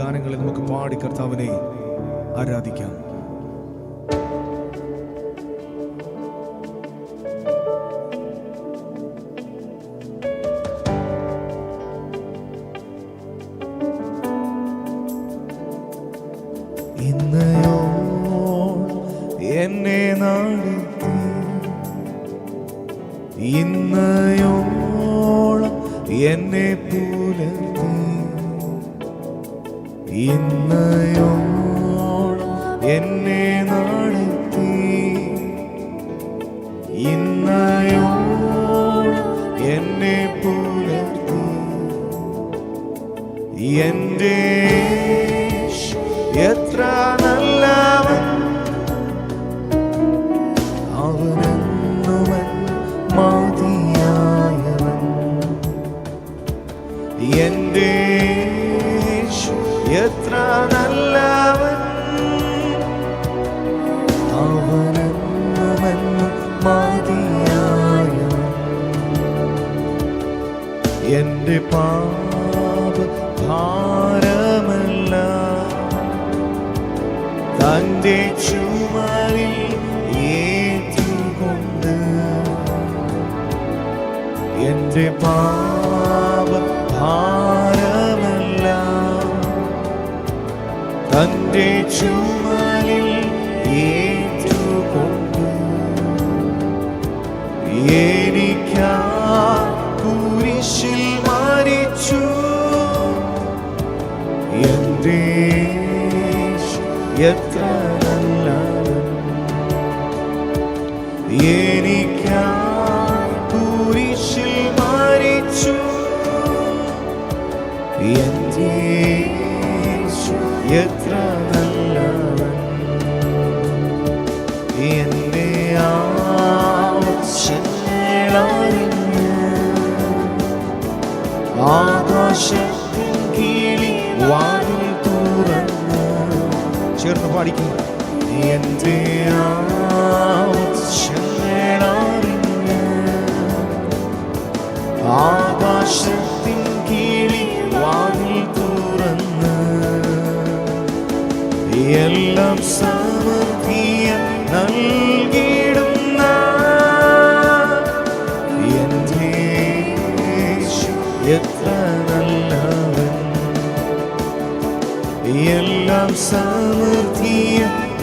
ഗാനങ്ങളിൽ നമുക്ക് പാടി കർത്താവിനെ ആരാധിക്കാം. എത്ര നല്ലവൻ. അവനെന്നുമൻ മതിയായവൻ. യേശു എത്ര നല്ലവൻ. അവനെന്നുമൻ മതിയായവൻ. എന്റെ പാപ എന്റെ പാപ ഭാരമല്ല തന്റെ ചുമലിൽ ഏറ്റുകൊണ്ട്. എനിക്കാ കുരിശിൽ മരിച്ചു. എന്റെ പാടിക്കും ആവശ്യങ്ങളറിഞ്ഞ് ആകാശത്തിൻ കീഴിൽ വാങ്ങി തുറന്ന് എല്ലാം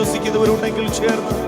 വിശ്വസിക്കുന്നവരുണ്ടെങ്കിൽ ചേർന്ന്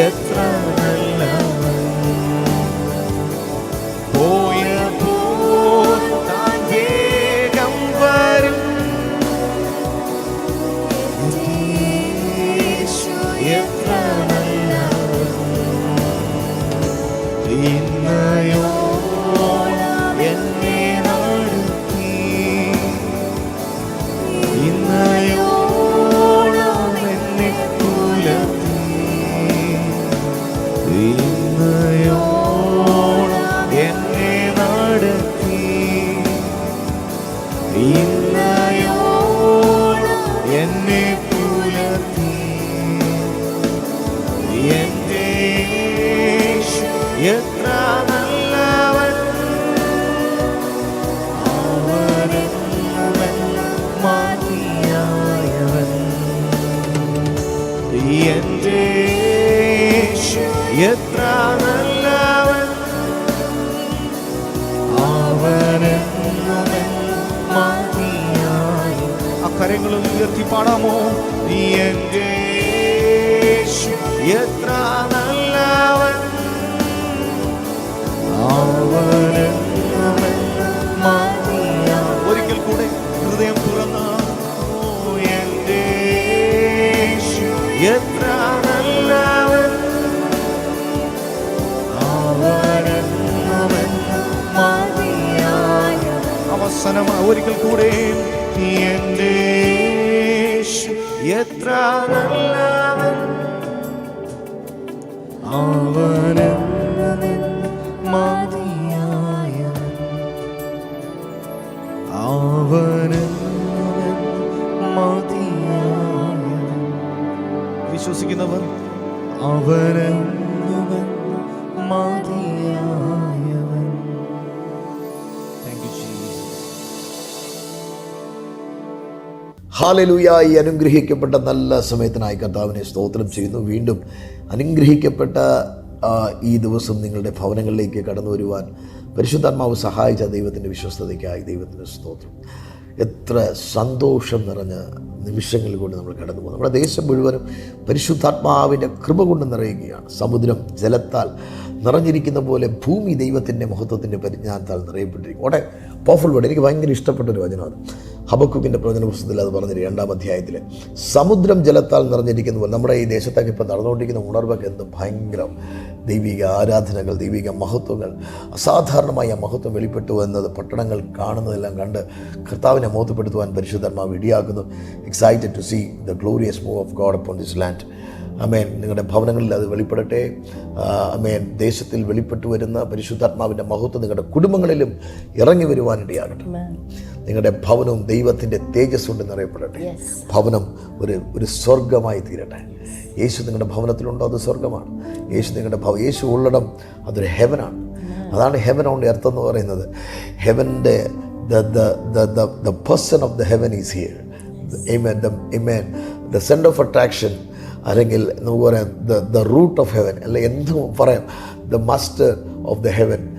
യേശു പുലർത്തി. എന്റെ എത്ര കരങ്ങളും ഉയർത്തി പാടാമോ നീ എന്റെ എത്ര നല്ലവൻ. ഒരിക്കൽ കൂടെ ഹൃദയം തുറന്ന എന്റെ എത്ര നല്ലവൻ. അവസാനം ഒരിക്കൽ കൂടെ യേശു എത്ര നല്ലവൻ. അവനെന്നുമെൻ മതിയായവൻ. അവനെന്നുമെൻ മതിയായവൻ. വിശ്വസിക്കുന്നവർ അവനെന്നുമെൻ ഹാലലുയ ഈ അനുഗ്രഹിക്കപ്പെട്ട നല്ല സമയത്തിനായി കർത്താവിനെ സ്തോത്രം ചെയ്യുന്നു. വീണ്ടും അനുഗ്രഹിക്കപ്പെട്ട ഈ ദിവസം നിങ്ങളുടെ ഭവനങ്ങളിലേക്ക് കടന്നു വരുവാൻ പരിശുദ്ധാത്മാവ് സഹായിച്ച ദൈവത്തിന്റെ വിശ്വസ്തതയ്ക്കായി ദൈവത്തിന്റെ സ്തോത്രം. എത്ര സന്തോഷം നിറഞ്ഞ നിമിഷങ്ങൾ കൊണ്ട് നമ്മൾ കടന്നു പോകും നമ്മുടെ ദേശം മുഴുവനും പരിശുദ്ധാത്മാവിന്റെ കൃപ കൊണ്ട് നിറയുകയാണ്. സമുദ്രം ജലത്താൽ നിറഞ്ഞിരിക്കുന്ന പോലെ ഭൂമി ദൈവത്തിന്റെ മഹത്വത്തിന്റെ പരിജ്ഞാനത്താൽ നിറയപ്പെട്ടിരിക്കും. ഓടെ പവർഫുൾ വേർഡ് എനിക്ക് ഭയങ്കര ഇഷ്ടപ്പെട്ട ഒരു വചനമാണ് ഹബക്കുക്കിന്റെ പ്രവചന പുസ്തകത്തിൽ അത് പറഞ്ഞിട്ട് രണ്ടാം അധ്യായത്തിൽ സമുദ്രം ജലത്താൽ നിറഞ്ഞിരിക്കുന്ന പോലെ നമ്മുടെ ഈ ദേശത്തൊക്കെ ഇപ്പോൾ നടന്നുകൊണ്ടിരിക്കുന്ന ഉണർവൊക്കെ എന്ത് ഭയങ്കര. ദൈവിക ആരാധനകൾ ദൈവിക മഹത്വങ്ങൾ. അസാധാരണമായ മഹത്വം വെളിപ്പെട്ടു എന്നത് പട്ടണങ്ങൾ കാണുന്നതെല്ലാം കണ്ട് കർത്താവിനെ മോത്തപ്പെടുത്തുവാൻ പരിശുദ്ധന്മാവ് ഇടിയാക്കുന്നു. Excited to see the glorious move of God upon this land amen നിങ്ങളുടെ ഭവനങ്ങളിൽ അത് വെളിപ്പെടട്ടെ. അമേൻ ദേശത്തിൽ വെളിപ്പെട്ടു വരുന്ന പരിശുദ്ധാത്മാവിന്റെ മഹത്വം നിങ്ങളുടെ കുടുംബങ്ങളിലും ഇറങ്ങി വരുവാനിടയാകട്ടെ. നിങ്ങളുടെ ഭവനവും ദൈവത്തിന്റെ തേജസ് കൊണ്ട് നിറയപ്പെടട്ടെ ഭവനം ഒരു ഒരു സ്വർഗമായി തീരട്ടെ. യേശു നിങ്ങളുടെ ഭവനത്തിലുണ്ടോ? അത് സ്വർഗമാണ് യേശു നിങ്ങളുടെ ഭവ യേശു ഉള്ളിടം അതൊരു ഹെവനാണ്. അതാണ് ഹെവൻ ഓൺ എർത്ത് എന്ന് പറയുന്നത്. ഹെവന്റെ the person of the heaven is here Amen. The, amen. The center of attraction അല്ലെങ്കിൽ നമുക്ക് പറയാം the the root of heaven അല്ലെ എന്തും പറയാം the master of the heaven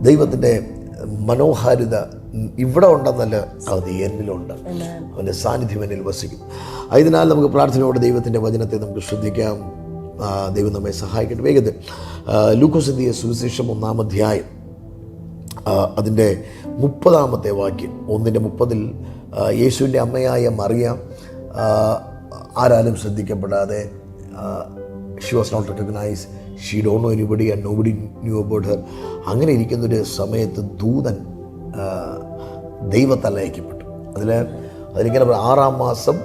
ദൈവത്തിന്റെ മനോഹാരിത ഇവിടെ ഉണ്ടെന്നല്ല അത് എന്നിലുണ്ട്. അവന്റെ സാന്നിധ്യം എന്നിൽ വസിക്കും. അതിനാൽ നമുക്ക് പ്രാർത്ഥനയോടെ ദൈവത്തിന്റെ വചനത്തെ നമുക്ക് ശ്രദ്ധിക്കാം. ദൈവം നമ്മെ സഹായിക്കട്ടെ. വേഗത്തിൽ ലൂക്കോസിന്തിയ സുവിശേഷം ഒന്നാം അധ്യായം അതിന്റെ മുപ്പതാമത്തെ വാക്യം. ഒന്നിന്റെ മുപ്പതിൽ യേശുവിന്റെ അമ്മയായ മറിയാം ആരാലും ശ്രദ്ധിക്കപ്പെടാതെ she was not recognise she do know anybody and nobody knew about her അങ്ങനെ ഇരിക്കുന്നൊരു സമയത്ത് ദൂതൻ ദൈവത്താൽ അയക്കപ്പെട്ടു അതിൽ അതിലിങ്ങനെ ആറാം മാസം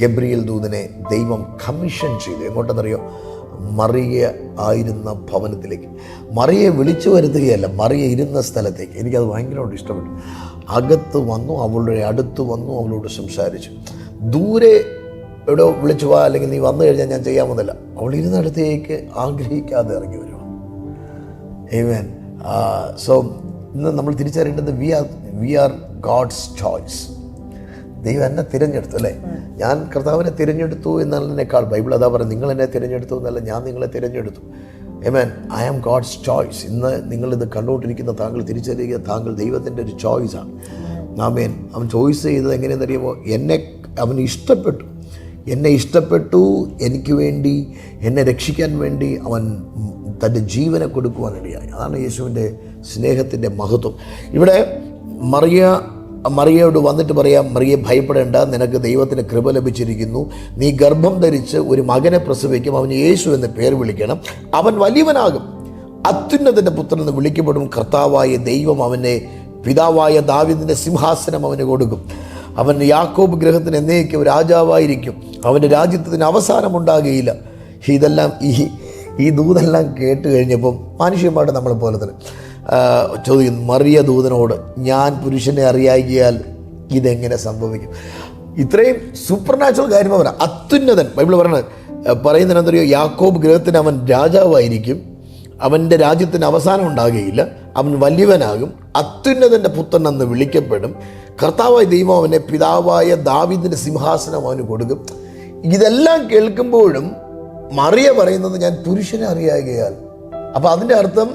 ഗബ്രിയേൽ ദൂതനെ ദൈവം കമ്മീഷൻ ചെയ്തു. എങ്ങോട്ടെന്നറിയോ? മറിയ ആയിരുന്ന ഭവനത്തിലേക്ക്. മറിയെ വിളിച്ചു വരുത്തുകയല്ല മറിയ ഇരുന്ന സ്ഥലത്തേക്ക്. എനിക്കത് ഭയങ്കരമായിട്ട് ഇഷ്ടപ്പെട്ടു. അകത്ത് വന്നു അവളുടെ അടുത്ത് വന്നു അവളോട് സംസാരിച്ചു. ദൂരെ എവിടെയോ വിളിച്ചു പോവാ അല്ലെങ്കിൽ നീ വന്നു കഴിഞ്ഞാൽ ഞാൻ ചെയ്യാമെന്നല്ല അവൾ ഇരുന്നിടത്തേക്ക് ആഗ്രഹിക്കാതെ ഇറങ്ങി വരുവാണ് ഏവൻ സോ ഇന്ന് നമ്മൾ തിരിച്ചറിയേണ്ടത് we are we are God's choice ദൈവം എന്നെ തിരഞ്ഞെടുത്തു അല്ലേ? ഞാൻ കർത്താവിനെ തിരഞ്ഞെടുത്തു എന്നുള്ളതിനേക്കാൾ ബൈബിൾ അതാ പറയുന്നത് നിങ്ങൾ എന്നെ തിരഞ്ഞെടുത്തു എന്നല്ല ഞാൻ നിങ്ങളെ തിരഞ്ഞെടുത്തു. Amen I am God's choice ഇന്ന് നിങ്ങളിത് കണ്ടുകൊണ്ടിരിക്കുന്ന താങ്കൾ തിരിച്ചറിയുക താങ്കൾ ദൈവത്തിന്റെ ഒരു ചോയ്സാണ് ആമേൻ. അവൻ ചോയ്സ് ചെയ്തത് എങ്ങനെയെന്ന് എന്നെ അവൻ ഇഷ്ടപ്പെട്ടു. എന്നെ ഇഷ്ടപ്പെട്ടു എനിക്ക് വേണ്ടി എന്നെ രക്ഷിക്കാൻ വേണ്ടി അവൻ തന്റെ ജീവനെ കൊടുക്കുവാനിടയായി അതാണ് യേശുവിന്റെ സ്നേഹത്തിന്റെ മഹത്വം. ഇവിടെ മറിയ മറിയയോട് വന്നിട്ട് പറയാം മറിയെ ഭയപ്പെടേണ്ട. നിനക്ക് ദൈവത്തിന് കൃപ ലഭിച്ചിരിക്കുന്നു. നീ ഗർഭം ധരിച്ച് ഒരു മകനെ പ്രസവിക്കും. അവന് യേശു എന്ന് പേര് വിളിക്കണം. അവൻ വലിയവനാകും. അത്യുന്നതന്റെ പുത്രൻ എന്ന് വിളിക്കപ്പെടും. കർത്താവായ ദൈവം അവനെ പിതാവായ ദാവിദിന്റെ സിംഹാസനം അവന് കൊടുക്കും. അവൻ യാക്കോബ് ഗ്രഹത്തിന് എന്നേക്കും രാജാവായിരിക്കും. അവന്റെ രാജ്യത്തിന് അവസാനം ഉണ്ടാകുകയില്ല. ഇതെല്ലാം ഈ ഈ ദൂതെല്ലാം കേട്ട് കഴിഞ്ഞപ്പം മനുഷ്യന്മാരുടെ നമ്മളെ പോലെ തന്നെ. ചോദിക്കുന്നു മറിയ ദൂതനോട് ഞാൻ പുരുഷനെ അറിയാകിയാൽ ഇതെങ്ങനെ സംഭവിക്കും? ഇത്രയും സൂപ്പർനാച്ചുറൽ കാര്യം അവൻ അത്യുന്നതൻ. ബൈബിൾ പറയണത് പറയുന്നതിനെന്തറിയോ യാക്കോബ് ഗ്രഹത്തിന് അവൻ രാജാവായിരിക്കും. അവന്റെ രാജ്യത്തിന് അവസാനം ഉണ്ടാകുകയില്ല. അവൻ വലിയവനാകും. അത്യുന്നതന്റെ പുത്രൻ എന്ന് വിളിക്കപ്പെടും. കർത്താവായ ദൈവം അവനെ പിതാവായ ദാവിദിന്റെ സിംഹാസനം അവന് കൊടുക്കും. ഇതെല്ലാം കേൾക്കുമ്പോഴും മറിയ പറയുന്നത് ഞാൻ പുരുഷനെ അറിയാകയാൽ അപ്പം അതിന്റെ അർത്ഥം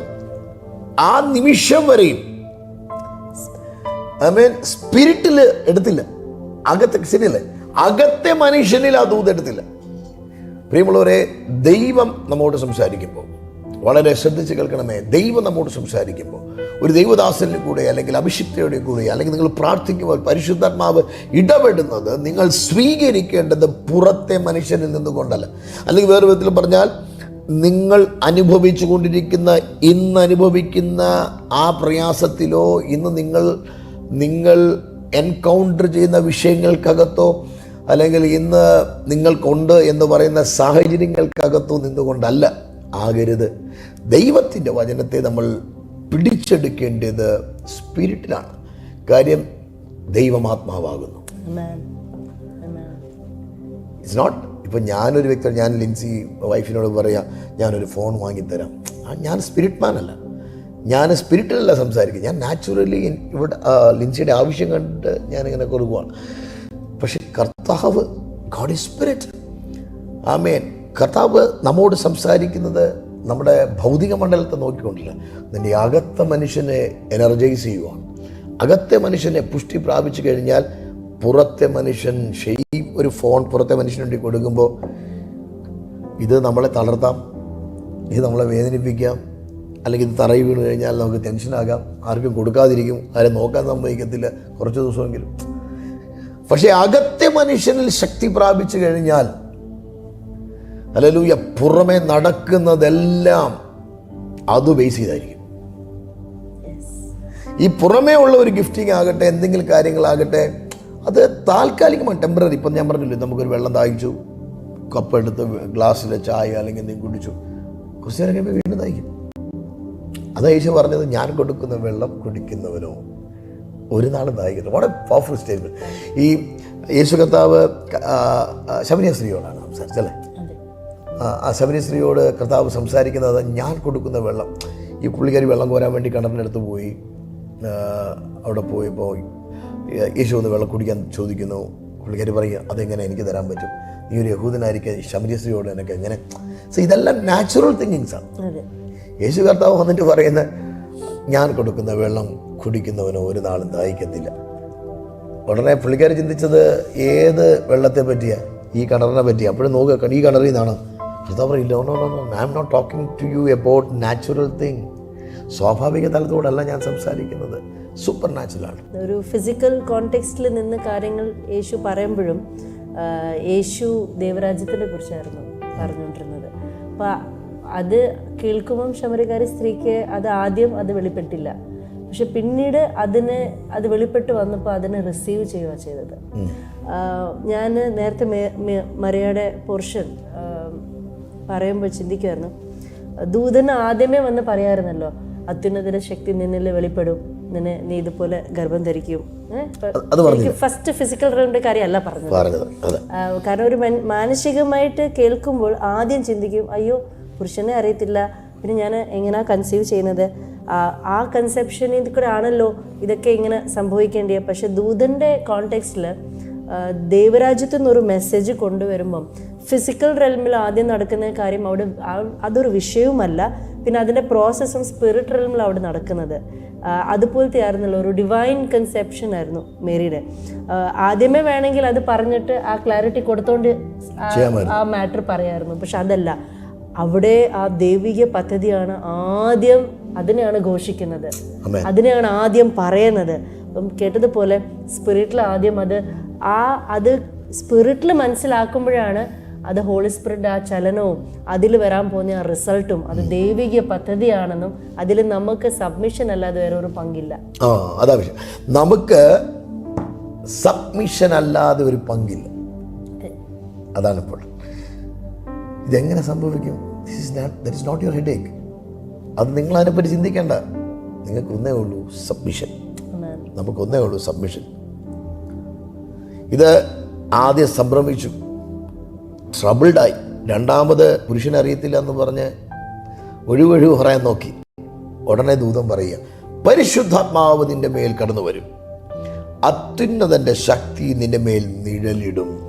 ആ നിമിഷം വരെയും ഐ മീൻ സ്പിരിറ്റിൽ എടുത്തില്ല. അകത്തെ ശരിയല്ലേ? അകത്തെ മനുഷ്യനിൽ ആ ദൂത് എടുത്തില്ല. പ്രിയമുള്ളവരെ ദൈവം നമ്മോട് സംസാരിക്കുമ്പോൾ വളരെ ശ്രദ്ധിച്ച് കേൾക്കണമേ. ദൈവം നമ്മോട് സംസാരിക്കുമ്പോൾ ഒരു ദൈവദാസനിൽ കൂടെ അല്ലെങ്കിൽ അഭിഷിക്തയുടെ കൂടെ അല്ലെങ്കിൽ നിങ്ങൾ പ്രാർത്ഥിക്കുമ്പോൾ പരിശുദ്ധാത്മാവ് ഇടപെടുന്നത് നിങ്ങൾ സ്വീകരിക്കേണ്ടത് പുറത്തെ മനുഷ്യനിൽ നിന്നുകൊണ്ടല്ല. അല്ലെങ്കിൽ വേറെ വിധത്തിൽ പറഞ്ഞാൽ നിങ്ങൾ അനുഭവിച്ചു കൊണ്ടിരിക്കുന്ന ഇന്ന് അനുഭവിക്കുന്ന ആ പ്രയാസത്തിലോ ഇന്ന് നിങ്ങൾ നിങ്ങൾ എൻകൗണ്ടർ ചെയ്യുന്ന വിഷയങ്ങൾക്കകത്തോ അല്ലെങ്കിൽ ഇന്ന് നിങ്ങൾക്കുണ്ട് എന്ന് പറയുന്ന സാഹചര്യങ്ങൾക്കകത്തോ നിന്നുകൊണ്ടല്ല. ആകരുത്. ദൈവത്തിന്റെ വചനത്തെ നമ്മൾ പിടിച്ചെടുക്കേണ്ടത് സ്പിരിറ്റിലാണ്. കാര്യം ദൈവമാത്മാവാകുന്നു. ഇറ്റ്സ് നോട്ട് ഇപ്പം ഞാനൊരു വ്യക്തി ഞാൻ ലിൻസി വൈഫിനോട് പറയാം ഞാനൊരു ഫോൺ വാങ്ങിത്തരാം. ഞാൻ സ്പിരിറ്റ് മാൻ അല്ല. ഞാൻ സ്പിരിറ്റിലല്ല സംസാരിക്കും ഞാൻ നാച്ചുറലി ഇവിടെ ലിൻസിയുടെ ആവശ്യം കണ്ടിട്ട് ഞാനിങ്ങനെ കൊടുക്കുവാണ്. പക്ഷെ കർത്താവ് ഗോഡ് ഇസ് സ്പിരിറ്റ്. ആമേൻ. കർത്താവ് നമ്മോട് സംസാരിക്കുന്നത് നമ്മുടെ ഭൗതിക മണ്ഡലത്തെ നോക്കിക്കൊണ്ടില്ല. നിന്റെ അകത്ത മനുഷ്യനെ എനർജൈസ് ചെയ്യുവാണ് അകത്തെ മനുഷ്യനെ പുഷ്ടി പ്രാപിച്ചു കഴിഞ്ഞാൽ പുറത്തെ മനുഷ്യൻ ഷെയ്യും ഒരു ഫോൺ പുറത്തെ മനുഷ്യനുണ്ടി കൊടുക്കുമ്പോൾ ഇത് നമ്മളെ തളർത്താം. ഇത് നമ്മളെ വേദനിപ്പിക്കാം. അല്ലെങ്കിൽ ഇത് തറയി വീണ് കഴിഞ്ഞാൽ നമുക്ക് ടെൻഷനാകാം ആർക്കും കൊടുക്കാതിരിക്കും. ആരെ നോക്കാൻ സമ്മതിക്കത്തില്ല. കുറച്ച് ദിവസമെങ്കിലും. പക്ഷേ അകത്തെ മനുഷ്യനിൽ ശക്തി പ്രാപിച്ചു കഴിഞ്ഞാൽ അല്ലലൂയ പുറമെ നടക്കുന്നതെല്ലാം അത് ബേസ് ചെയ്തായിരിക്കും. ഈ പുറമേ ഉള്ള ഒരു ഗിഫ്റ്റിംഗ് ആകട്ടെ എന്തെങ്കിലും കാര്യങ്ങളാകട്ടെ അത് താൽക്കാലികമാണ് ടെമ്പററി ഇപ്പം ഞാൻ പറഞ്ഞില്ലേ നമുക്കൊരു വെള്ളം ദാഹിച്ചു കപ്പ് എടുത്ത് ഗ്ലാസ്സിലെ ചായ അല്ലെങ്കിൽ എന്തെങ്കിലും കുടിച്ചു. കുറച്ച് നേരം കഴിയുമ്പോൾ വീണ്ടും ദാഹിക്കും. അതാ യേശു പറഞ്ഞത് ഞാൻ കൊടുക്കുന്ന വെള്ളം കുടിക്കുന്നവനോ ഒരു നാളും ദാഹിക്കുന്നു വളരെ പവർഫുൾ സ്റ്റേറ്റ്മെന്റ് ഈ യേശു കർത്താവ് ശബരിയ സ്ത്രീയോടാണ് സംസാരിച്ചല്ലേ ആ, ശബരി സ്ത്രീയോട് കർത്താവ് സംസാരിക്കുന്നത് ഞാൻ കൊടുക്കുന്ന വെള്ളം. ഈ പുള്ളിക്കാരി വെള്ളം കോരാൻ വേണ്ടി കിണറിനടുത്ത് അടുത്ത് പോയി അവിടെ പോയപ്പോൾ യേശു ഒന്ന് വെള്ളം കുടിക്കാൻ ചോദിക്കുന്നു. പുള്ളിക്കാരി പറയുക അതെങ്ങനെ എനിക്ക് തരാൻ പറ്റും? നീ ഒരു യഹൂദനായിരിക്കും ശബരി സ്ത്രീയോട് എനിക്ക് എങ്ങനെ? സോ ഇതെല്ലാം നാച്ചുറൽ തിങ്കിങ്സ് ആണ്. യേശു കർത്താവ് വന്നിട്ട് പറയുന്ന ഞാൻ കൊടുക്കുന്ന വെള്ളം കുടിക്കുന്നവന് ഒരു നാളും ദാഹിക്കത്തില്ല. ഉടനെ പുള്ളിക്കാർ ചിന്തിച്ചത് ഏത് വെള്ളത്തെ പറ്റിയാണ് ഈ കിണറിനെ പറ്റി അപ്പോഴും നോക്കുക ഈ കിണറിൽ നിന്നാണ് കർത്താവ് പറയില്ല no no no I am not talking to you about natural thing സ്വാഭാവിക തലത്തോടല്ല ഞാൻ സംസാരിക്കുന്നത്. സൂപ്പർ നാച്ചുറലാണ് ഒരു ഫിസിക്കൽ കോണ്ടെക്സ്റ്റിൽ നിന്ന് കാര്യങ്ങൾ യേശു പറയുമ്പോഴും യേശു ദേവരാജ്യത്തിനെ കുറിച്ചായിരുന്നു പറഞ്ഞുകൊണ്ടിരുന്നത്. അപ്പം അത് കേൾക്കുമ്പം ശബരികാരി സ്ത്രീക്ക് അത് ആദ്യം അത് വെളിപ്പെട്ടില്ല. പക്ഷെ പിന്നീട് അതിന് അത് വെളിപ്പെട്ട് വന്നപ്പോൾ അതിനെ റിസീവ് ചെയ്യുക ചെയ്തത്. ഞാൻ നേരത്തെ മറിയയുടെ പോർഷൻ പറയുമ്പോൾ ചിന്തിക്കുമായിരുന്നു ദൂതൻ ആദ്യമേ വന്ന് പറയാറുന്നല്ലോ അത്യുന്നതിന്റെ ശക്തി നിന്നിൽ വെളിപ്പെടും. നിന്നെ നീ ഇതുപോലെ ഗർഭം ധരിക്കും. ഫസ്റ്റ് ഫിസിക്കൽ റൗണ്ട് കാര്യമല്ല പറഞ്ഞത്. കാരണം ഒരു മാനസികമായിട്ട് കേൾക്കുമ്പോൾ ആദ്യം ചിന്തിക്കും അയ്യോ പുരുഷനെ അറിയത്തില്ല. പിന്നെ ഞാൻ എങ്ങനെയാ കൺസീവ് ചെയ്യുന്നത്? ആ, കൺസെപ്ഷനിൽ കൂടെ ആണല്ലോ ഇതൊക്കെ ഇങ്ങനെ സംഭവിക്കേണ്ടത് പക്ഷെ ദൂതന്റെ കോണ്ടെക്സ്റ്റിൽ ദൈവരാജ്യത്തു നിന്നൊരു മെസ്സേജ് കൊണ്ടുവരുമ്പം ഫിസിക്കൽ റെൽമിൽ ആദ്യം നടക്കുന്ന കാര്യം അവിടെ അതൊരു വിഷയവുമല്ല പിന്നെ അതിന്റെ പ്രോസസ്സും സ്പിരിറ്റ് റെൽമിൽ അവിടെ നടക്കുന്നത്. അതുപോലെ അതുപോലത്തെ ആയിരുന്നല്ലോ ഒരു ഡിവൈൻ കൺസെപ്ഷൻ ആയിരുന്നു മേരിയുടെ. ആദ്യമേ വേണമെങ്കിൽ അത് പറഞ്ഞിട്ട് ആ ക്ലാരിറ്റി കൊടുത്തോണ്ട് ആ- മാറ്റർ പറയായിരുന്നു. പക്ഷെ അതല്ല അവിടെ ആ ദൈവിക പദ്ധതിയാണ് ആദ്യം അതിനെയാണ് ഘോഷിക്കുന്നത്. അതിനെയാണ് ആദ്യം പറയുന്നത്. അപ്പം കേട്ടതുപോലെ സ്പിരിറ്റിൽ ആദ്യം അത് ആ അത് സ്പിരിറ്റിൽ മനസ്സിലാക്കുമ്പോഴാണ് അത് ഹോളി സ്പിരിറ്റ് ആ ചലനവും അതിൽ വരാൻ പോകുന്ന ആ റിസൾട്ടും അത് ദൈവിക പദ്ധതിയാണെന്നും അതിൽ നമുക്ക് സബ്മിഷൻ അല്ലാതെ വേറെ ഒരു പങ്കില്ല. ആ അതാ വിഷയം. നമുക്ക് സബ്മിഷൻ അല്ലാതെ ഒരു പങ്കില്ല. അതാണ് ഇപ്പോൾ. ഇതെങ്ങനെ സംഭവിക്കും? This is not that is not your headache അത് നിങ്ങൾ അതിനെപ്പറ്റി ചിന്തിക്കേണ്ട. നിങ്ങൾക്ക് ഒന്നേ ഉള്ളൂ സബ്മിഷൻ നമുക്കൊന്നേ ഉള്ളൂ സബ്മിഷൻ ഇത് ആദ്യം സംഭ്രമിച്ചു. ട്രബിൾഡായി. രണ്ടാമത് പുരുഷനറിയത്തില്ല എന്ന് പറഞ്ഞ് ഒഴിവൊഴിവ് പറയാൻ നോക്കി. ഉടനെ ദൂതം പറയുക പരിശുദ്ധാത്മാവ് നിന്റെ മേൽ കടന്നു വരും. അത്യുന്നതന്റെ ശക്തി നിന്റെ മേൽ നിഴലിടും.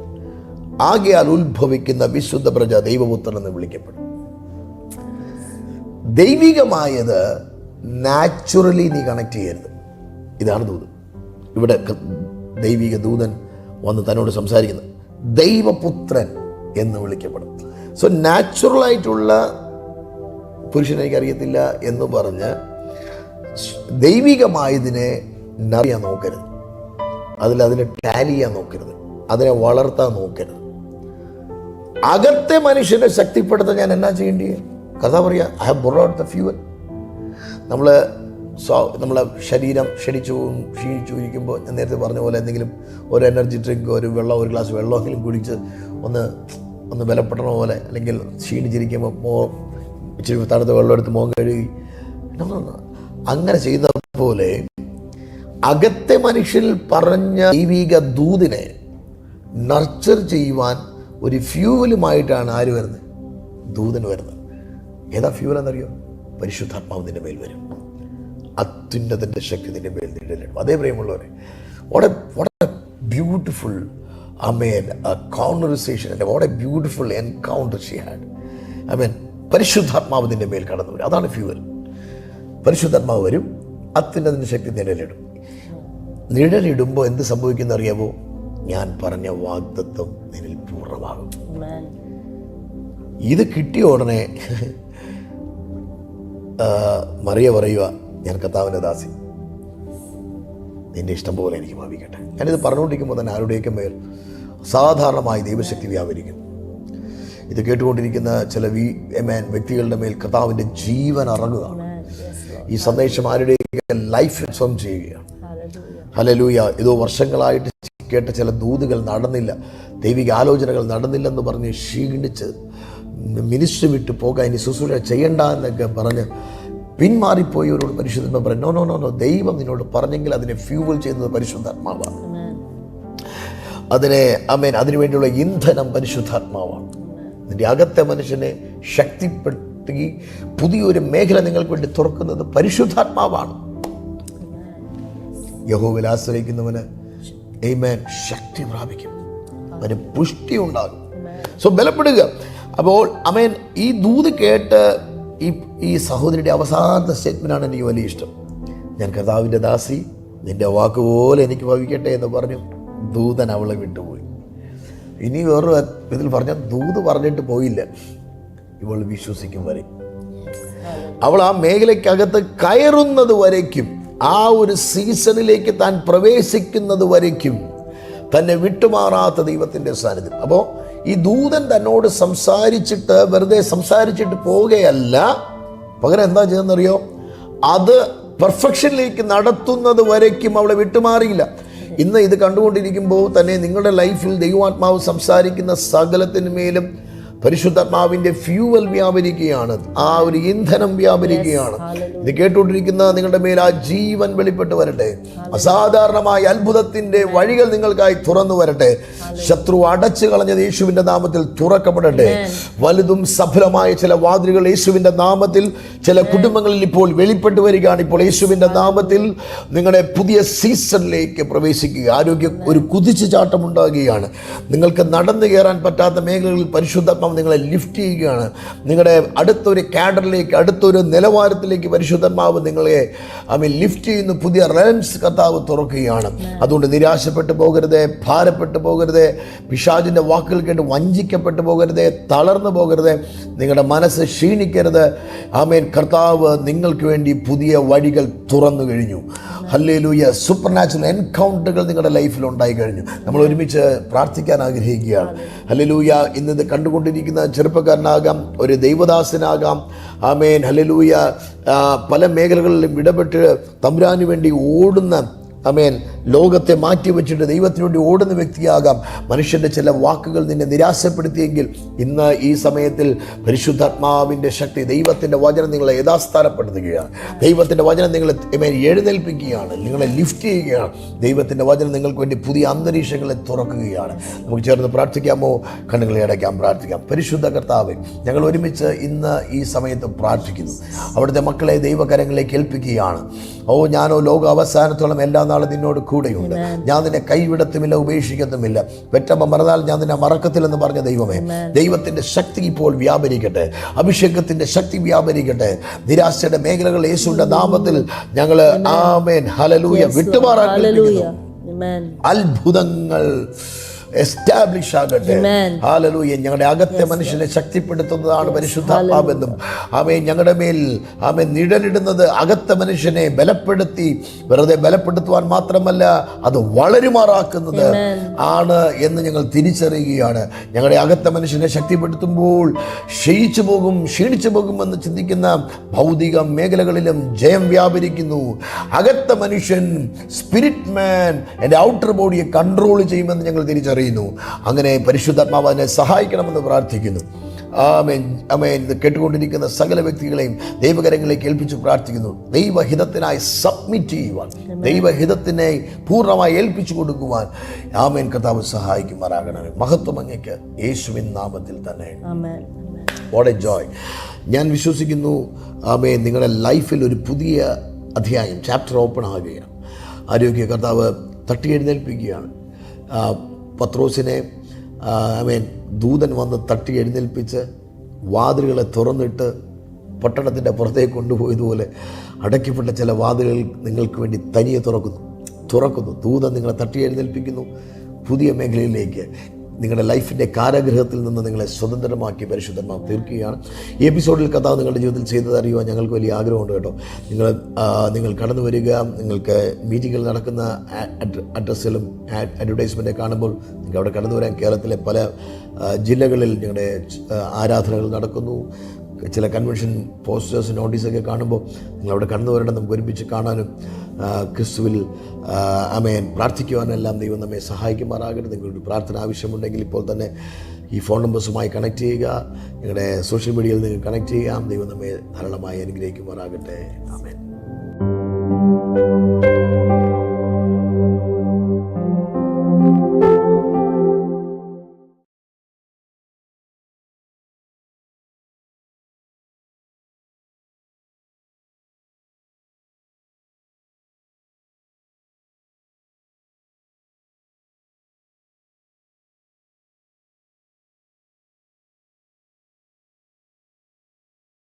ആകയാൽ ഉത്ഭവിക്കുന്ന വിശുദ്ധ പ്രജ ദൈവപുത്രൻ എന്ന് വിളിക്കപ്പെടും. ദൈവികമായത് നാച്ചുറലി നീ കണക്ട് ചെയ്യരുത്. ഇതാണ് ദൂതൻ. ഇവിടെ ദൈവിക ദൂതൻ വന്ന് തന്നോട് സംസാരിക്കുന്നത് ദൈവപുത്രൻ എന്ന് വിളിക്കപ്പെടും. സോ നാച്ചുറലായിട്ടുള്ള പുരുഷനെ എനിക്കറിയത്തില്ല എന്ന് പറഞ്ഞ് ദൈവികമായതിനെ നറിയാൻ നോക്കരുത്. അതിൽ അതിനെ ടാലി ചെയ്യാൻ നോക്കരുത്. അതിനെ വളർത്താൻ നോക്കരുത്. അകത്തെ മനുഷ്യനെ ശക്തിപ്പെടുത്താൻ ഞാൻ എന്നാ ചെയ്യേണ്ടി കഥ പറയാ I have brought the fuel നമ്മൾ നമ്മളെ ശരീരം ക്ഷണിച്ചു ക്ഷീണിച്ചു ഇരിക്കുമ്പോൾ ഞാൻ നേരത്തെ പറഞ്ഞ പോലെ എന്തെങ്കിലും ഒരു എനർജി ഡ്രിങ്ക് ഒരു വെള്ളം ഒരു ഗ്ലാസ് വെള്ളമെങ്കിലും കുടിച്ച് ഒന്ന് ഒന്ന് ബലപ്പെടണ പോലെ അല്ലെങ്കിൽ ക്ഷീണിച്ചിരിക്കുമ്പോൾ മോ ഇച്ചിരി തണുത്ത വെള്ളം എടുത്ത് മോൻ കഴുകി. അങ്ങനെ ചെയ്യുന്ന പോലെ അകത്തെ മനുഷ്യനിൽ പറഞ്ഞ ദൈവിക ദൂതിനെ നർച്ചർ ചെയ്യുവാൻ ഒരു ഫ്യൂവലുമായിട്ടാണ് ആര് വരുന്നത്? ദൂതൻ വരുന്നത്. ഏതാ ഫ്യൂവൽ എന്നറിയോ? പരിശുദ്ധാത്മാവ് നിന്റെ മേൽ വരും. അത്യുന്നതന്റെ ശക്തി നിന്റെ മേൽ നിഴലിടും. അതേ പ്രിയമുള്ളവരെ what what beautiful amen conversation and what a beautiful encounter she had I mean പരിശുദ്ധാത്മാവ് നിന്റെ മേൽ കടന്നു വരും. അതാണ് ഫ്യൂവൽ പരിശുദ്ധാത്മാവ് വരും അത്യുന്നതിന്റെ ശക്തി നിഴലിടും. നിഴലിടുമ്പോൾ എന്ത് സംഭവിക്കുന്ന അറിയാമോ ഞാൻ പറഞ്ഞ വാഗ്ദത്വം നിന്നിൽ പൂർണമാകും. ഇത് കിട്ടിയ ഉടനെ മറിയ പറയുക ഞാൻ കർത്താവിന്റെ ദാസി. നിന്റെ ഇഷ്ടം പോലെ എനിക്ക് ഭാവിക്കട്ടെ. ഞാനിത് പറഞ്ഞുകൊണ്ടിരിക്കുമ്പോൾ തന്നെ ആരുടെയൊക്കെ മേൽ സാധാരണമായി ദൈവശക്തി വ്യാപരിക്കുന്നു ഇത് കേട്ടുകൊണ്ടിരിക്കുന്ന ചില വി എമാൻ വ്യക്തികളുടെ മേൽ കർത്താവിന്റെ ജീവൻ ഇറങ്ങുക Amen. Yes, Lord. ഈ സന്ദേശം ആരുടെയൊക്കെ ലൈഫ് ട്രാൻസ്ഫോം ചെയ്യുകയാണ്. ഹലലൂയ ഇതോ വർഷങ്ങളായിട്ട് കേട്ട ചില ദൂതുകൾ നടന്നില്ല. ദൈവിക ആലോചനകൾ നടന്നില്ലെന്ന് പറഞ്ഞ് ക്ഷീണിച്ച് മിനിസ്റ്റർ വിട്ട് പോകാൻ ഇനി ശുശ്രൂഷ ചെയ്യണ്ട എന്നൊക്കെ പറഞ്ഞ് പിന്മാറിപ്പോയവരോട് പരിശുദ്ധ പറഞ്ഞു നോ നോ നോ നോ ദൈവം നിന്നോട് പറഞ്ഞെങ്കിൽ അതിനെ ഫ്യൂവൽ ചെയ്യുന്നത് പരിശുദ്ധാത്മാവാണ്. അതിനെ അമേൻ അതിനുവേണ്ടിയുള്ള ഇന്ധനം പരിശുദ്ധാത്മാവാണ്. നിന്റെ അകത്തെ മനുഷ്യനെ ശക്തിപ്പെടുത്തി പുതിയൊരു മേഖല നിങ്ങൾക്ക് വേണ്ടി തുറക്കുന്നത് പരിശുദ്ധാത്മാവാണ്. യഹോവിൽ ആശ്രയിക്കുന്നവന് എയ്മേൻ ശക്തി പ്രാപിക്കും. അവന് പുഷ്ടി ഉണ്ടാകും. സോ ബലപ്പെടുക. അപ്പോൾ അമേൻ ഈ ദൂത് കേട്ട് ഈ ഈ സഹോദരിയുടെ അവസാനത്തെ സ്റ്റേറ്റ്മെന്റാണ് എനിക്ക് വലിയ ഇഷ്ടം. ഞാൻ കർത്താവിന്റെ ദാസി നിന്റെ വാക്കുപോലെ എനിക്ക് ഭവിക്കട്ടെ എന്ന് പറഞ്ഞു ദൂതൻ അവളെ വിട്ടുപോയി. ഇനി വേറൊരു ഇതിൽ പറഞ്ഞാൽ ദൂത് പറഞ്ഞിട്ട് പോയില്ല. ഇവൾ വിശ്വസിക്കും വരെ. അവൾ ആ മേഖലയ്ക്കകത്ത് കയറുന്നത് വരയ്ക്കും. ആ ഒരു സീസണിലേക്ക് താൻ പ്രവേശിക്കുന്നത് വരയ്ക്കും. തന്നെ വിട്ടുമാറാത്ത ദൈവത്തിന്റെ സാന്നിധ്യം. അപ്പോൾ ഈ ദൂതൻ തന്നോട് സംസാരിച്ചിട്ട് വെറുതെ സംസാരിച്ചിട്ട് പോവുകയല്ല. പകരം എന്താ ചെയ്തെന്നറിയോ അത് പെർഫെക്ഷനിലേക്ക് നടത്തുന്നത് വരയ്ക്കും അവളെ വിട്ടുമാറിയില്ല. ഇന്ന് ഇത് കണ്ടുകൊണ്ടിരിക്കുമ്പോൾ തന്നെ നിങ്ങളുടെ ലൈഫിൽ ദൈവാത്മാവ് സംസാരിക്കുന്ന സകലത്തിന് മേലും പരിശുദ്ധാത്മാവിന്റെ ഫ്യൂവൽ വ്യാപരിക്കുകയാണ്. ആ ഒരു ഇന്ധനം വ്യാപരിക്കുകയാണ്. ഇത് കേട്ടുകൊണ്ടിരിക്കുന്ന നിങ്ങളുടെ മേൽ ആ ജീവൻ വെളിപ്പെട്ട് വരട്ടെ. അസാധാരണമായ അത്ഭുതത്തിന്റെ വഴികൾ നിങ്ങൾക്കായി തുറന്നു വരട്ടെ. ശത്രു അടച്ചു കളഞ്ഞത് യേശുവിന്റെ നാമത്തിൽ തുറക്കപ്പെടട്ടെ. വലുതും സഫലമായ ചില വാതിലുകൾ യേശുവിന്റെ നാമത്തിൽ ചില കുടുംബങ്ങളിൽ ഇപ്പോൾ വെളിപ്പെട്ട് വരികയാണ്. ഇപ്പോൾ യേശുവിന്റെ നാമത്തിൽ നിങ്ങളുടെ പുതിയ സീസണിലേക്ക് പ്രവേശിക്കുക. ആരോഗ്യം ഒരു കുതിച്ചു ചാട്ടം ഉണ്ടാകുകയാണ് നിങ്ങൾക്ക് നടന്നു കയറാൻ പറ്റാത്ത മേഖലകളിൽ പരിശുദ്ധാത്മാവ് നിങ്ങളെ ലിഫ്റ്റ് ചെയ്യുകയാണ്. നിങ്ങളുടെ അടുത്തൊരു കാഡറിലേക്ക് അടുത്തൊരു നിലവാരത്തിലേക്ക് പരിശുദ്ധന്മാവ് നിങ്ങളെ മീൻ ലിഫ്റ്റ് ചെയ്യുന്ന പുതിയ റെലൻസ് കർത്താവ് തുറക്കുകയാണ്. അതുകൊണ്ട് നിരാശപ്പെട്ടു പോകരുത് ഭാരപ്പെട്ടു പോകരുത് പിശാജിന്റെ വാക്കുകൾ കേട്ട് വഞ്ചിക്കപ്പെട്ടു പോകരുത് തളർന്നു പോകരുത് നിങ്ങളുടെ മനസ്സ് ക്ഷീണിക്കരുത്. ആമേൻ കർത്താവ് നിങ്ങൾക്ക് വേണ്ടി പുതിയ വഴികൾ തുറന്നു കഴിഞ്ഞു. ഹല്ലേലൂയ. സൂപ്പർ നാച്ചുറൽ എൻകൗണ്ടറുകൾ നിങ്ങളുടെ ലൈഫിൽ ഉണ്ടായി കഴിഞ്ഞു. നമ്മൾ ഒരുമിച്ച് പ്രാർത്ഥിക്കാൻ ആഗ്രഹിക്കുകയാണ്. ഹല്ലേലൂയ. ഇന്ന് ഇത് കണ്ടുകൊണ്ടിരിക്കുന്ന ചെറുപ്പക്കാരനാകാം ഒരു ദൈവദാസനാകാം. ആമേൻ. ഹലലൂയ പല മേഖലകളിലും ഇടപെട്ട് തമ്പുരാന് വേണ്ടി ഓടുന്ന അമേൻ ലോകത്തെ മാറ്റി വെച്ചിട്ട് ദൈവത്തിന് വേണ്ടി ഓടുന്ന വ്യക്തിയാകാം. മനുഷ്യന്റെ ചില വാക്കുകൾ നിന്നെ നിരാശപ്പെടുത്തിയെങ്കിൽ ഇന്ന് ഈ സമയത്തിൽ പരിശുദ്ധാത്മാവിന്റെ ശക്തി ദൈവത്തിന്റെ വചനം നിങ്ങളെ യഥാസ്ഥാനപ്പെടുത്തുകയാണ്. ദൈവത്തിന്റെ വചനം നിങ്ങളെ എഴുന്നേൽപ്പിക്കുകയാണ്. നിങ്ങളെ ലിഫ്റ്റ് ചെയ്യുകയാണ്. ദൈവത്തിന്റെ വചനം നിങ്ങൾക്ക് വേണ്ടി പുതിയ അന്തരീക്ഷങ്ങളെ തുറക്കുകയാണ്. നമുക്ക് ചേർന്ന് പ്രാർത്ഥിക്കാമോ? കണ്ണുകളെ അടയ്ക്കാം പ്രാർത്ഥിക്കാം. പരിശുദ്ധ കർത്താവ് ഞങ്ങൾ ഒരുമിച്ച് ഇന്ന് ഈ സമയത്ത് പ്രാർത്ഥിക്കുന്നു. അവിടുത്തെ മക്കളെ ദൈവകരങ്ങളിലേക്ക് ഏൽപ്പിക്കുകയാണ്. ഓ ഞാനോ ലോക അവസാനത്തോളം എല്ലാ നാളും നിന്നോട് കൂടെയുണ്ട്. ഞാൻ നിന്നെ കൈവിടത്തുമില്ല ഉപേക്ഷിക്കത്തുമില്ല. പെറ്റമ്മ മറന്നാൽ ഞാൻ നിന്നെ മറക്കത്തില്ലെന്ന് പറഞ്ഞ ദൈവമേ ദൈവത്തിന്റെ ശക്തി ഇപ്പോൾ വ്യാപരിക്കട്ടെ. അഭിഷേകത്തിന്റെ ശക്തി വ്യാപരിക്കട്ടെ. നിരാശയുടെ മേഖലകൾ യേശുവിന്റെ നാമത്തിൽ ഞങ്ങൾ ആമേൻ. ഹലലൂയ വിട്ടുമാറാൻ. അത്ഭുതങ്ങൾ എസ്റ്റാബ്ലിഷ് ആകട്ടെ. ഹാലലൂയ ഞങ്ങളുടെ അകത്തെ മനുഷ്യനെ ശക്തിപ്പെടുത്തുന്നതാണ് പരിശുദ്ധാത്മാവെന്നും. ആമേ ഞങ്ങളുടെ മേൽ ആമേ നിഴലിടുന്നത് അകത്തെ മനുഷ്യനെ ബലപ്പെടുത്തി വെറുതെ ബലപ്പെടുത്തുവാൻ മാത്രമല്ല അത് വളരുമാറാക്കുന്നത് ആണ് എന്ന് ഞങ്ങൾ തിരിച്ചറിയുകയാണ്. ഞങ്ങളുടെ അകത്തെ മനുഷ്യനെ ശക്തിപ്പെടുത്തുമ്പോൾ ക്ഷയിച്ചു പോകും ക്ഷീണിച്ചു പോകുമെന്ന് ചിന്തിക്കുന്ന ഭൗതിക മേഖലകളിലും ജയം വ്യാപരിക്കുന്നു. അകത്തെ മനുഷ്യൻ സ്പിരിറ്റ് മാൻ എന്റെ ഔട്ടർ ബോഡിയെ കൺട്രോൾ ചെയ്യുമെന്ന് ഞങ്ങൾ തിരിച്ചറിയുന്നു അങ്ങനെ പരിശുദ്ധാത്മാവ് അതിനെ സഹായിക്കണമെന്ന് പ്രാർത്ഥിക്കുന്നു. ആമേൻ. അമേൻ ഇത് കേട്ടുകൊണ്ടിരിക്കുന്ന സകല വ്യക്തികളെയും ദൈവകരങ്ങളിലേക്ക് ഏൽപ്പിച്ച് പ്രാർത്ഥിക്കുന്നു. ദൈവഹിതത്തിനായി സബ്മിറ്റ് ചെയ്യുവാൻ. ദൈവഹിതത്തിനെ പൂർണമായി ഏൽപ്പിച്ചു കൊടുക്കുവാൻ. ആമേൻ. കർത്താവ് സഹായിക്കുമാറാകണമേ. മഹത്വം അങ്ങയ്ക്ക് യേശുവിൻ നാമത്തിൽ തന്നെ. വാട്ട് എ ജോയ് ഞാൻ വിശ്വസിക്കുന്നു ആമേ നിങ്ങളുടെ ലൈഫിൽ ഒരു പുതിയ അധ്യായം ചാപ്റ്റർ ഓപ്പൺ ആകുകയാണ് ആരോഗ്യ കർത്താവ് തട്ടി എഴുന്നേൽപ്പിക്കുകയാണ് ആ, ഐ മീൻ ദൂതൻ വന്ന് തട്ടി എഴുന്നേൽപ്പിച്ച് വാതിലുകളെ തുറന്നിട്ട് പട്ടണത്തിന്റെ പുറത്തേക്ക് കൊണ്ടുപോയതുപോലെ അടയ്ക്കപ്പെട്ട ചില വാതിലുകൾ നിങ്ങൾക്ക് വേണ്ടി തനിയെ തുറക്കുന്നു. തുറക്കുന്നു. ദൂതൻ നിങ്ങളെ തട്ടി എഴുന്നേൽപ്പിക്കുന്നു. പുതിയ മേഖലയിലേക്ക് നിങ്ങളുടെ ലൈഫിന്റെ കാരാഗ്രഹത്തിൽ നിന്ന് നിങ്ങളെ സ്വതന്ത്രമാക്കി പരിശുദ്ധമാ തീർക്കുകയാണ്. ഈ എപ്പിസോഡിൽ കഥ നിങ്ങളുടെ ജീവിതത്തിൽ ചെയ്തത് അറിയുവാൻ ഞങ്ങൾക്ക് വലിയ ആഗ്രഹമുണ്ട് കേട്ടോ. നിങ്ങൾ നിങ്ങൾ കടന്നു വരിക നിങ്ങൾക്ക് മീറ്റിങ്ങുകൾ നടക്കുന്ന അഡ്- അഡ്രസ്സിലും അഡ്വർടൈസ്മെന്റ് കാണുമ്പോൾ നിങ്ങൾ അവിടെ കടന്നു വരാൻ കേരളത്തിലെ പല ജില്ലകളിൽ ഞങ്ങളുടെ ആരാധനകൾ നടക്കുന്നു. ചില കൺവെൻഷൻ പോസ്റ്റേഴ്സ് നോട്ടീസൊക്കെ കാണുമ്പോൾ നിങ്ങൾ അവിടെ കടന്നു വരണം നമുക്ക് ഒരുമിച്ച് കാണാനും ക്രിസ്തുവിൽ അമ്മയെ അമേൻ പ്രാർത്ഥിക്കുവാനെല്ലാം ദൈവം നമ്മെ സഹായിക്കുമാറാകട്ടെ. നിങ്ങളുടെ പ്രാർത്ഥന ആവശ്യമുണ്ടെങ്കിൽ ഇപ്പോൾ തന്നെ ഈ ഫോൺ നമ്പേഴ്സുമായി കണക്ട് ചെയ്യുക. നിങ്ങളുടെ സോഷ്യൽ മീഡിയയിൽ നിങ്ങൾ കണക്ട് ചെയ്യാം. ദൈവം നമ്മെ ധാരാളമായി അനുഗ്രഹിക്കുമാറാകട്ടെ. ആമേൻ.